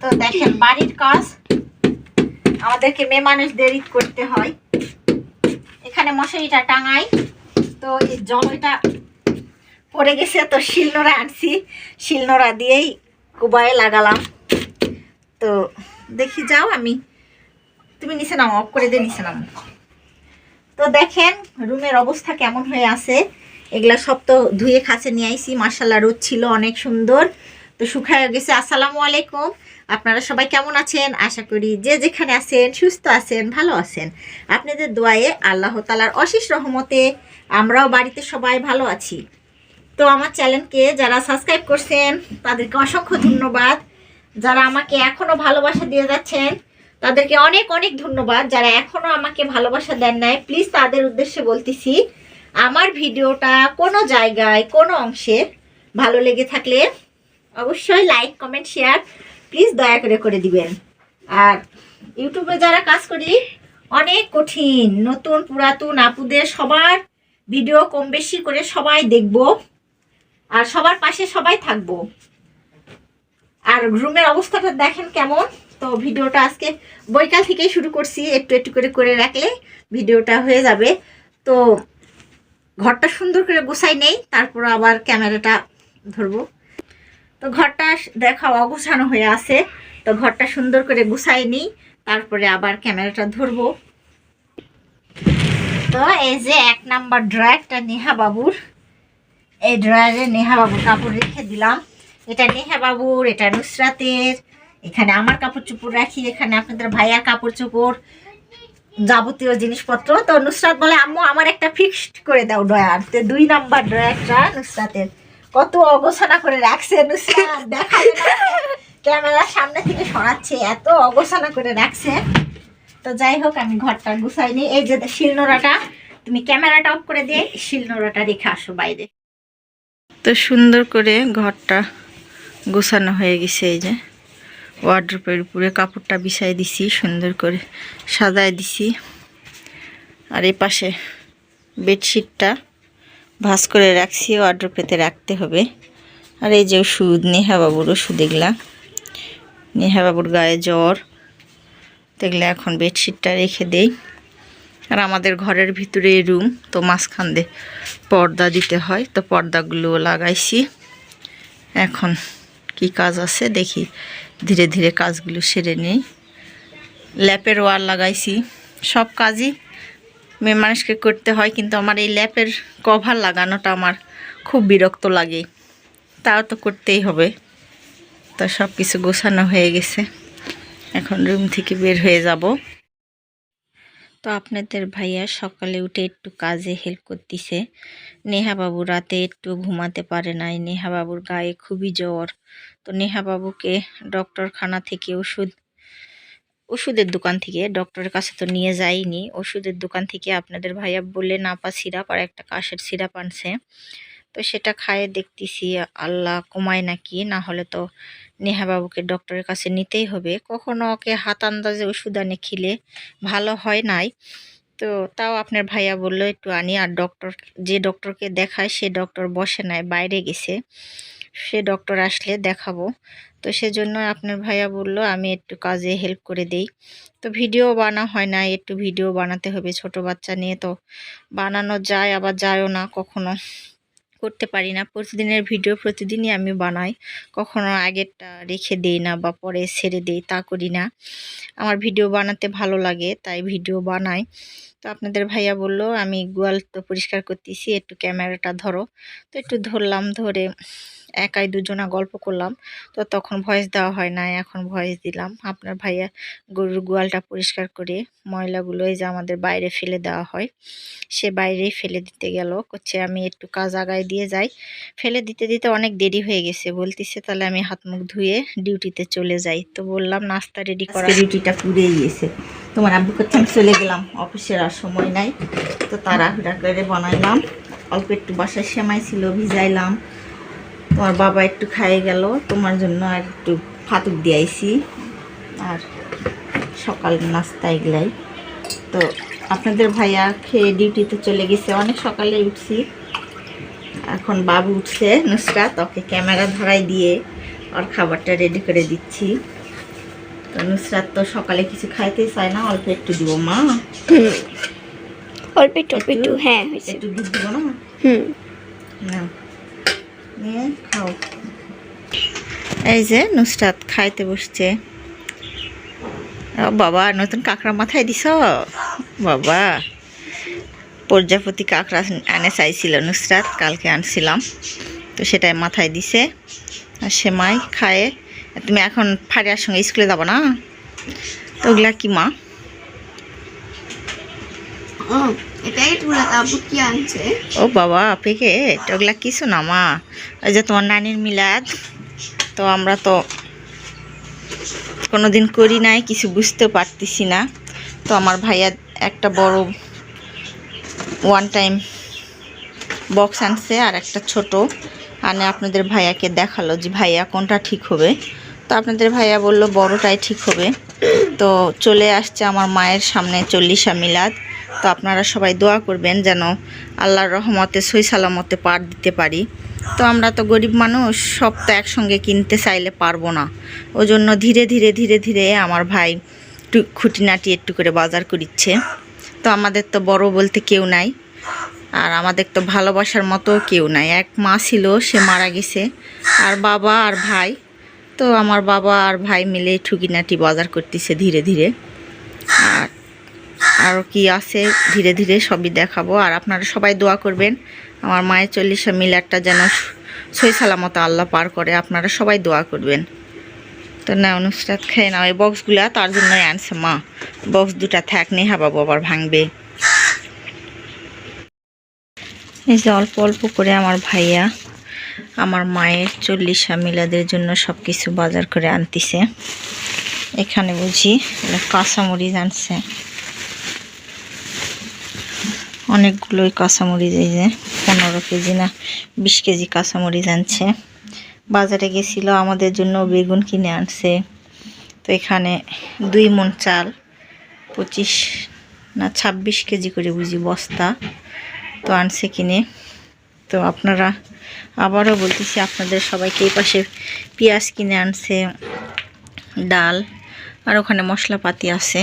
তো দেখেন, বাড়ির কাজ আমাদেরকে মেয়ে মানুষ দেরি করতে হয়। এখানে মশারিটা টাঙাই, তো এই জলটা পড়ে গেছে, তো শিলনোড়া আনছি। শিলনোড়া দিয়েই কুবায় লাগালাম। তো দেখি, যাও আমি। তুমি নিচে নাও অফ করে দিয়ে নিচে নাও তো দেখেন, রুমের অবস্থা কেমন হয়ে আছে। এগুলা সব তো ধুয়ে খাঁচে নিয়ে আইসি মার্শাল্লাহ রোদ ছিল, অনেক সুন্দর। তো শুকায় গেছে, আসসালামু আলাইকুম। আপনারা সবাই কেমন আছেন? আশা করি যে যেখানে আছেন, সুস্থ আছেন, ভালো আছেন। আপনাদের দোয়ায়ে আল্লাহ তালার অশেষ রহমতে আমরাও বাড়িতে সবাই ভালো আছি। তো আমার চ্যানেলকে যারা সাবস্ক্রাইব করছেন, তাদেরকে অসংখ্য ধন্যবাদ। যারা আমাকে এখনও ভালোবাসা দিয়ে যাচ্ছেন, তাদেরকে অনেক অনেক ধন্যবাদ। যারা এখনও আমাকে ভালোবাসা দেন নাই প্লিজ তাদের উদ্দেশ্যে বলতেছি, আমার ভিডিওটা কোনো জায়গায়, কোনো অংশে ভালো লেগে থাকলে অবশ্যই লাইক কমেন্ট শেয়ার প্লিজ দয়া করে করে দিবেন। আর ইউটিউবে যারা কাজ করি, অনেক কঠিন, নতুন, পুরাতন আপুদের সবার ভিডিও কম বেশি করে সবাই দেখব আর সবার পাশে সবাই থাকব। আর রুমের অবস্থাটা দেখেন কেমন? তো ভিডিওটা আজকে বৈকাল থেকেই শুরু করছি, একটু একটু করে করে রাখলে ভিডিওটা হয়ে যাবে। তো ঘরটা সুন্দর করে গুছাই নেই, তারপর আবার ক্যামেরাটা ধরবো। তো ঘরটা দেখা অগোছানো হয়ে আছে। তো ঘরটা সুন্দর করে গুছাই নিই, তারপরে আবার ক্যামেরাটা ধরবো। তো এই যে এক নাম্বার ড্রয়ারটা নেহা বাবুর। এই ড্রয়ারে নেহা বাবুর কাপড় রেখে দিলাম। এটা নেহা বাবুর, এটা নুসরাতের। এখানে আমার কাপড় চোপড় রাখি, এখানে আপনাদের ভাইয়া কাপড় চোপড় যাবতীয় জিনিসপত্র। তো নুসরাত বলে, আম্মু, আমার একটা ফিক্সড করে দাও ড্রয়ার। তো দুই নাম্বার ড্রয়ারটা নুসরাতের। কত অগোছানা করে রাখছে না। ক্যামেরার সামনে থেকে সরাচ্ছে, এত অগোছানা করে রাখছে। তো যাই হোক, আমি ঘরটা গুছাইনি এই যে শিলনোড়াটা, তুমি ক্যামেরাটা অফ করে দিয়ে শিলনোড়াটা রেখে আসো বাইরে। তো সুন্দর করে ঘরটা গোছানো হয়ে গেছে এই যে। ওয়ার্ড্রোপের উপরে কাপড়টা বিছাই দিছি, সুন্দর করে সাজায় দিছি। আর এই পাশে বেডশিটটা ভাঁজ করে রাখছি ওয়ার্ড্রোপেতে রাখতে হবে। আর এই যে ওষুধ, নেহা বাবুর ওষুধ এগুলা নেহা বাবুর গায়ে জ্বর। দেখলে এখন বেডশিটটা রেখে দেই। আর আমাদের ঘরের ভিতরে রুম তো মাঝখান দিয়ে পর্দা দিতে হয়, তো পর্দাগুলো লাগাইছি। এখন কি কাজ আছে দেখি, ধীরে ধীরে কাজগুলো সেরে নিই। ল্যাপের ওয়ার লাগাইছি, সব কাজই মেয়ে মানুষকে করতে হয়, কিন্তু আমার এই ল্যাপের কভার লাগানোটা আমার খুব বিরক্ত লাগে। তাও তো করতেই হবে। তো সব কিছু গোছানো হয়ে গেছে। এখন রুম থেকে বের হয়ে যাব। তো আপনাদের ভাইয়া সকালে উঠে একটু কাজে হেল্প করতেছে। নেহা বাবু রাতে একটু ঘুমাতে পারে নাই। নেহা বাবুর গায়ে খুবই জ্বর। তো নেহা বাবুকে ডক্টরখানা থেকে ওষুধ ওষুধের দোকান থেকে ডক্টরের কাছে তো নিয়ে যাইনি। ওষুধের দোকান থেকে আপনাদের ভাইয়া বললে, নাপা সিরাপ আর একটা কাশের সিরাপ আনছে। তো সেটা খায়ে দেখতেছি, আল্লাহ কমায় নাকি, না হলে তো নেহা বাবুকে ডক্টরের কাছে নিতেই হবে। কখনো ওকে হাত আন্দাজে ওষুধ আনে খিলে ভালো হয় নাই। তো তাও আপনার ভাইয়া বলল, একটু আনি। আর ডক্টর যে ডক্টরকে দেখায়, সে ডক্টর বসে নাই, বাইরে গেছে। সে ডক্টর আসলে দেখাবো। তো সেজন্য আপনার ভাইয়া বলল, আমি একটু কাজে হেল্প করে দেই। তো ভিডিও বানা হয় না, একটু ভিডিও বানাতে হবে ছোট বাচ্চা নিয়ে তো। বানানো যায়, আবার যায়ও না, কখনো করতে পারি না। প্রতিদিনের ভিডিও প্রতিদিনই আমি বানাই, কখনো আগেরটা রেখে দেই না বা পরে ছেড়ে দেই, তা করি না। আমার ভিডিও বানাতে ভালো লাগে, তাই ভিডিও বানাই। তো আপনাদের ভাইয়া বলল, আমি গোয়াল তো পরিষ্কার করতেছি, একটু ক্যামেরাটা ধরো। তো একটু ধরলাম, ধরে একাই দুজনা গল্প করলাম। তো তখন ভয়েস দেওয়া হয় না এখন ভয়েস দিলাম। আপনার ভাইয়া গরুর গোয়ালটা পরিষ্কার করে ময়লাগুলো এই যে আমাদের বাইরে ফেলে দেওয়া হয়, সে বাইরেই ফেলে দিতে গেল। করছে আমি একটু কাজ আগায় দিয়ে যাই। ফেলে দিতে দিতে অনেক দেরি হয়ে গেছে। বলতেছে, তাহলে আমি হাত মুখ ধুয়ে ডিউটিতে চলে যাই। তো বললাম, নাস্তা রেডি করা ডিউটিটা পুড়েই গিয়েছে তোমার আব্বু করতে আমি চলে গেলাম। অফিসের আর সময় নাই। তো তাড়াহুড়া করে বানাইলাম। অল্প একটু বাসায় সেমাই ছিল, ভিজাইলাম। তোমার বাবা একটু খাইয়ে গেল তোমার জন্য আর একটু ফাতুক দিয়েছি আর সকাল নাস্তা এগুলাই। তো আপনাদের ভাইয়া খেয়ে ডিউটিতে চলে গেছে অনেক সকালে উঠছি। এখন বাবু উঠছে নুসরাত ওকে ক্যামেরা ধরাই দিয়ে ওর খাবারটা রেডি করে দিচ্ছি। তো নুসরাত তো সকালে কিছু খাইতে চায় না অল্প একটু দিব মা। অল্প একটু অল্প একটু হ্যাঁ একটু দুধ দিব না? হুম। নাও নিয়ে খাও এই যে নুসরাত খাইতে বসছে। বাবা, নতুন কাঁকড়া মাথায় দিস বাবা, প্রজাপতি কাঁকড়া আনে চাইছিল নুসরাত, কালকে আনছিলাম। তো সেটাই মাথায় দিছে। আর সেমাই খায়ে। তুমি এখন ফারিয়ার সঙ্গে স্কুলে যাব না? তো ওগুলা কি মা? ও বাবা প্যাকেট ওগুলা কিছু না, মা। ওই যে তোমার নানির মিলাদ। তো আমরা তো কোনোদিন করি নাই, কিছু বুঝতে পারতেছি না। তো আমার ভাইয়া একটা বড় ওয়ান টাইম বক্স আনছে আর একটা ছোট। আনে আপনাদের ভাইয়াকে দেখাল যে, ভাইয়া, কোনটা ঠিক হবে? তো আপনাদের ভাইয়া বলল, বড়টাই ঠিক হবে। তো চলে আসছে আমার মায়ের সামনে চল্লিশা মিলাদ। তো আপনারা সবাই দোয়া করবেন যেন আল্লাহর রহমতে সই সালামতে পার দিতে পারি। তো আমরা তো গরিব মানুষ, সব তো একসঙ্গে কিনতে চাইলে পারব না। ওই জন্য ধীরে ধীরে ধীরে ধীরে আমার ভাই খুঁটিনাটি একটু করে বাজার করিচ্ছে। তো আমাদের তো বড় বলতে কেউ নাই, আর আমাদের তো ভালোবাসার মতো কেউ নাই। এক মা ছিল, সে মারা গেছে, আর বাবা আর ভাই। তো আমার বাবা আর ভাই মিলে ঠুকিনাটি বাজার করতেছে ধীরে ধীরে। আর আরও কি আছে, ধীরে ধীরে সবই দেখাবো। আর আপনারা সবাই দোয়া করবেন, আমার মায়ের চল্লিশা মিলারটা যেন সই সালামত আল্লাহ পার করে, আপনারা সবাই দোয়া করবেন। তো না অনুষ্ঠান খেয়ে নাও। এই বক্সগুলা তার জন্যই আনছে মা। বক্স দুটা থাক নেই হাবাবো আবার ভাঙবে। এই যে অল্প অল্প করে আমার ভাইয়া আমার মায়ের চল্লিশা মিলাদের জন্য সব কিছু বাজার করে আনতিছে। এখানে বুঝি কাঁচামরিচ আনছে। অনেকগুলোই কাঁচামরিচ এই যে পনেরো কেজি না বিশ কেজি কাঁচামরিচ আনছে। বাজারে গেছিল, আমাদের জন্য বেগুন কিনে আনছে। তো এখানে দুই মন চাল, পঁচিশ না ছাব্বিশ কেজি করে বুঝি বস্তা তো আনছে কিনে। তো আপনারা আবারও বলতেছি, আপনাদের সবাইকে এই পাশে পেঁয়াজ কিনে আনছে, ডাল, আর ওখানে মশলাপাতি আছে।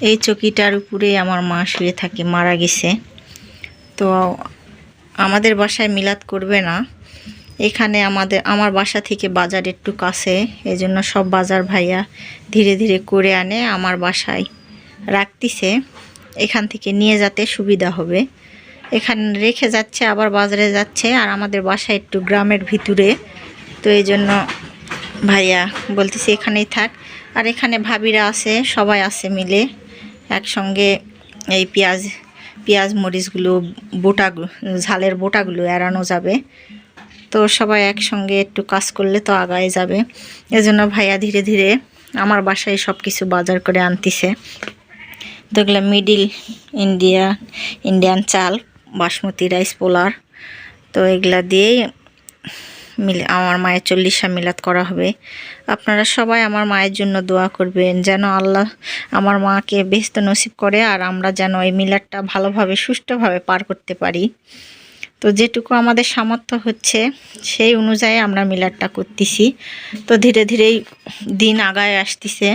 এই চকিটার উপরে আমার মা শুয়ে থাকে, মারা গেছে। তো আমাদের বাসায় মিলাদ করবে না। এখানে আমাদের, আমার বাসা থেকে বাজার একটু কাছে এই জন্য সব বাজার ভাইয়া ধীরে ধীরে করে আনে, আমার বাসায় রাখতিছে। এখান থেকে নিয়ে যেতে সুবিধা হবে। এখানে রেখে যাচ্ছে, আবার বাজারে যাচ্ছে, আর আমাদের বাসা একটু গ্রামের ভিতরে। তো এই জন্য ভাইয়া বলতেছে, এখানেই থাক। আর এখানে ভাবিরা আছে, সবাই আছে মিলে। একসঙ্গে এই পেঁয়াজ পেঁয়াজ মরিচগুলো বোটা ঝালের বোটাগুলো এড়ানো যাবে। তো সবাই একসঙ্গে একটু কাজ করলে তো আগায় যাবে। এজন্য ভাইয়া ধীরে ধীরে আমার বাসায় সব কিছু বাজার করে আনতিছে। তো এগুলো মিডিল ইন্ডিয়া, ইন্ডিয়ান চাল, বাসমতি রাইস পোলার। তো এগুলা দিয়েই আমার মায়ের চল্লিশা মিলাদ করা হবে। আপনারা সবাই আমার মায়ের জন্য দোয়া করবেন, যেন আল্লাহ আমার মাকে ব্যস্ত নসিব করে আর আমরা যেন এই মিলাদটা ভালোভাবে, সুষ্ঠুভাবে পার করতে পারি। তো যেটুকু আমাদের সামর্থ্য হচ্ছে, সেই অনুযায়ী আমরা মিলাদটা করতেছি। তো ধীরে ধীরেই দিন আগায় আসতেছে।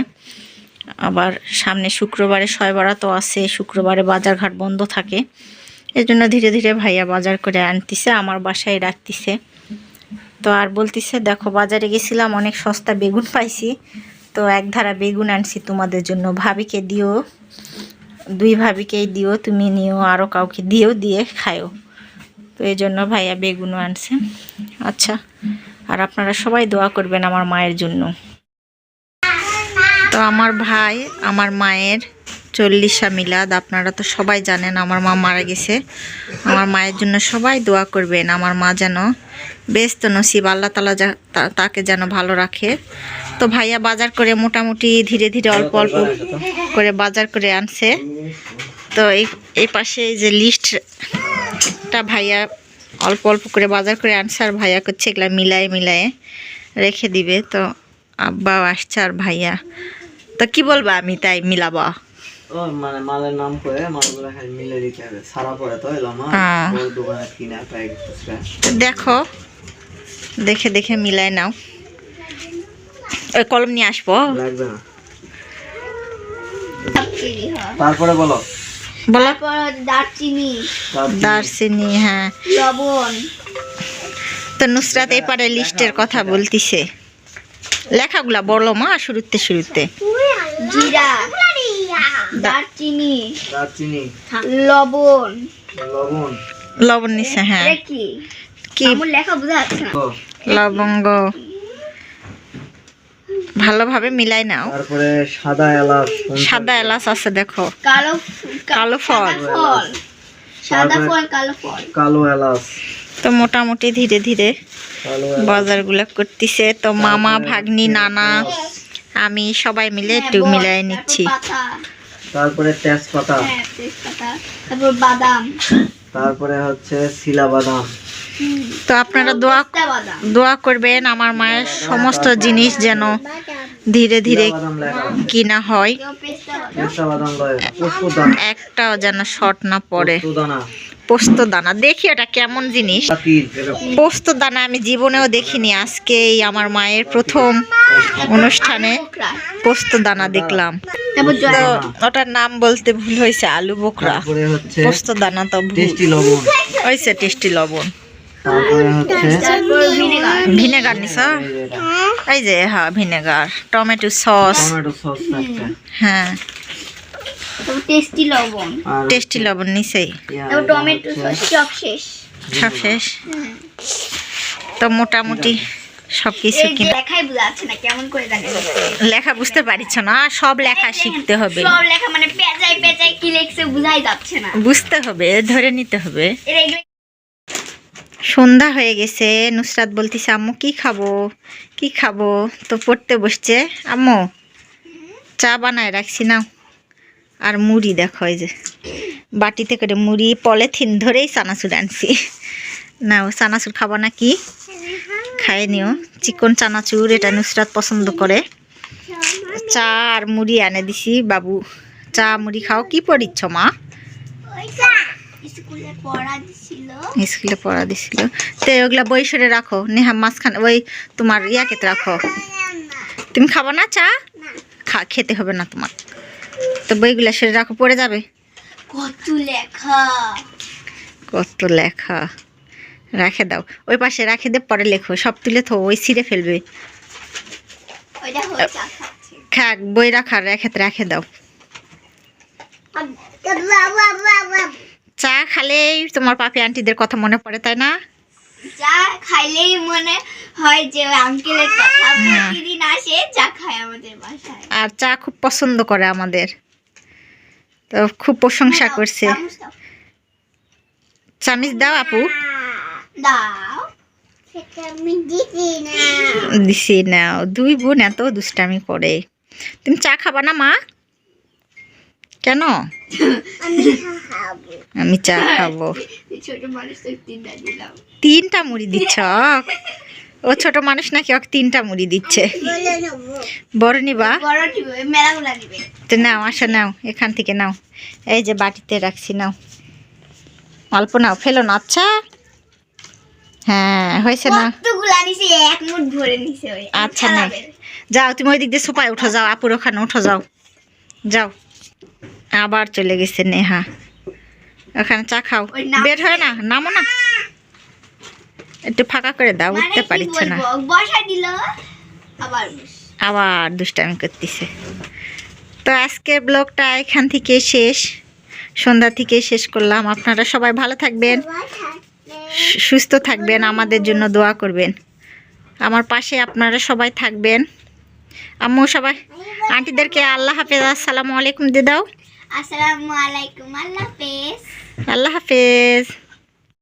আবার সামনে শুক্রবারে ছয় তো আছে, শুক্রবারে বাজারঘাট বন্ধ থাকে। এই জন্য ধীরে ধীরে ভাইয়া বাজার করে আনতিছে, আমার বাসায় রাখতিছে। তো আর বলতিছে, দেখো, বাজারে গেছিলাম, অনেক সস্তা বেগুন পাইছি। তো এক ধারা বেগুন আনছি তোমাদের জন্য। ভাবিকে দিও, দুই ভাবিকেই দিও, তুমি নিও আরও কাউকে দিও, দিয়ে খায়ও তো এই জন্য ভাইয়া বেগুনও আনছে। আচ্ছা আর আপনারা সবাই দোয়া করবেন আমার মায়ের জন্য। তো আমার ভাই, আমার মায়ের চল্লিশা মিলাদ, আপনারা তো সবাই জানেন, আমার মা মারা গেছে। আমার মায়ের জন্য সবাই দোয়া করবেন, আমার মা যেন ব্যস্ত নসিব আল্লাহ তালা তাকে যেন ভালো রাখে। তো ভাইয়া বাজার করে মোটামুটি ধীরে ধীরে অল্প অল্প করে বাজার করে আনছে। তো এই এই পাশে এই যে লিস্টটা ভাইয়া অল্প অল্প করে বাজার করে আনছে আর ভাইয়া করছে এগুলা মিলায়ে মিলায়ে রেখে দিবে। তো আব্বাও আসছে আর ভাইয়া। তো কি বলবা আমি তাই মিলাবা। মানে মালের নাম করে মালগুলো মিলে দিতে হবে। সারা পরে তো এলো মা হ্যাঁ। দোকানে কিনা দেখো দেখে দেখে মিলাই নাও। ওই কলম নিয়ে আসব। লাগবে না। তারপরে বলো। বলো। দারচিনি। দারচিনি। হ্যাঁ। লবণ। তো নুসরাত এপারে লিস্টের কথা বলতিছে। লেখাগুলা বলো মা শুরুতে শুরুতে। জিরা। দারচিনি। দারচিনি। লবণ। লবণ। লবণ নিছে হ্যাঁ। কি? কি আমার লেখা বোঝা যাচ্ছে না। লবঙ্গ। ভালোভাবে মিলাই নাও। তারপরে সাদা এলাচ। সাদা এলাচ আছে দেখো। কালো কালো ফল। সাদা ফল। সাদা তারপরে- ফল কালো ফল। কালো এলাচ। তো মোটামুটি ধীরে ধীরে বাজারগুলো করতেছে। তো মামা ভাগ্নি নানা আমি সবাই মিলে একটু হ্যাঁ, মিলাই নিচ্ছি। তারপরে তেজপাতা। হ্যাঁ তেজপাতা। তারপর বাদাম। তারপরে হচ্ছে শিলা বাদাম তো আপনারা দোয়া দোয়া করবেন আমার মায়ের সমস্ত জিনিস যেন ধীরে ধীরে কিনা হয়। একটাও যেন শর্ট না পড়ে। পোস্ত দানা দেখি ওটা কেমন জিনিস। পোস্ত দানা আমি জীবনেও দেখিনি। আজকে এই আমার মায়ের প্রথম অনুষ্ঠানে পোস্ত দানা দেখলাম ওটার নাম বলতে ভুল হয়েছে, আলু বোকরা পোস্ত দানা তো ভুল। হয়েছে, টেস্টি লবণ। তারপরে হচ্ছে ভিনেগার ভিনেগার নিছ? এই যে এটা, এই যে হ্যাঁ vinegar tomato sauce tomato sauce হ্যাঁ। টেস্টি লবণ। টেস্টি লবণ নিছেই। টমেটো সস সব শেষ। সব শেষ? তো মোটামুটি সব কিছু লেখাই না কেমন করে জানি লেখা বুঝতে পারিছ না সব লেখা শিখতে হবে। সব লেখা মানে পেঁচাই পেঁচাই কি লেখছে বুঝাই যাচ্ছে না। বুঝতে হবে ধরে নিতে হবে। সন্ধ্যা হয়ে গেছে। নুসরাত বলতেছে, আম্মু, কি খাব? কি খাব? তো পড়তে বসছে। আম্মু, চা বানায় রাখছি, নাও। আর মুড়ি দেখো যে বাটিতে করে মুড়ি, পলিথিন ধরেই চানাচুর আনছি। নাও, চানাচুর খাব না কি খাই নিও। চিকন চানাচুর, এটা নুসরাত পছন্দ করে। চা আর মুড়ি এনে দিছি, বাবু। চা, মুড়ি খাও, কি পড়িচ্ছ মা? স্কুলে পড়া দিছিল। স্কুলে পড়া দিছিল। তো ওগুলা বই সরে রাখো। নেহা মাঝখানে ওই তোমার ইয়াকেতে রাখো। তুমি খাব না চা? খা খেতে হবে না তোমার। তো বইগুলা সরে রাখো পড়ে যাবে? কত লেখা। কত লেখা। রাখে দাও। ওই পাশে রাখে দে পরে লেখো। সব তুলে থো ওই ছিঁড়ে ফেলবে। খাক বই রাখার রেখে রাখে দাও। চা খালেই তোমার পাপি আন্টিদের কথা মনে পড়ে তাই না? চা খাইলেই মনে হয় যে আঙ্কেলের কথা হ্যাঁ। প্রতিদিন আসে চা খায় আমাদের বাসায়। আর চা খুব পছন্দ করে আমাদের। তো খুব প্রশংসা করছে। চামচ দাও। আপু। দিছি নাও দুই বোন এত দুষ্টামি করে। তুমি চা খাবা না মা? কেন? আমি চা খাব। তিনটা মুড়ি দিচ্ছ? ও ছোট মানুষ নাকি? ওকে তিনটা মুড়ি দিচ্ছে। বড় নিবা? তো নাও আসো নাও এখান থেকে নাও। এই যে বাটিতে রাখছি নাও। অল্প নাও ফেলো না আচ্ছা। হ্যাঁ হয়েছে না? আচ্ছা, নে। যাও তুমি ওই দিক দিয়ে সোপায় উঠো যাও আপুর ওখানে উঠো যাও। যাও। আবার চলে গেছে নেহা। ওখানে চা খাও। বের হয় না নামো না। একটু ফাঁকা করে দাও মানে উঠতে পারিচ্ছে না। আবার দুষ্টামি করতেছে। তো আজকের ব্লগটা এখান থেকে শেষ। সন্ধ্যা থেকে শেষ করলাম। আপনারা সবাই ভালো থাকবেন সুস্থ থাকবেন আমাদের জন্য দোয়া করবেন। আমার পাশে আপনারা সবাই থাকবেন। আম্মু সবাই আন্টিদেরকে আল্লাহ হাফেজ আসসালামু আলাইকুম দিয়ে দাও। আসসালামু আলাইকুম আল্লাহ হাফেজ। আল্লাহ হাফেজ।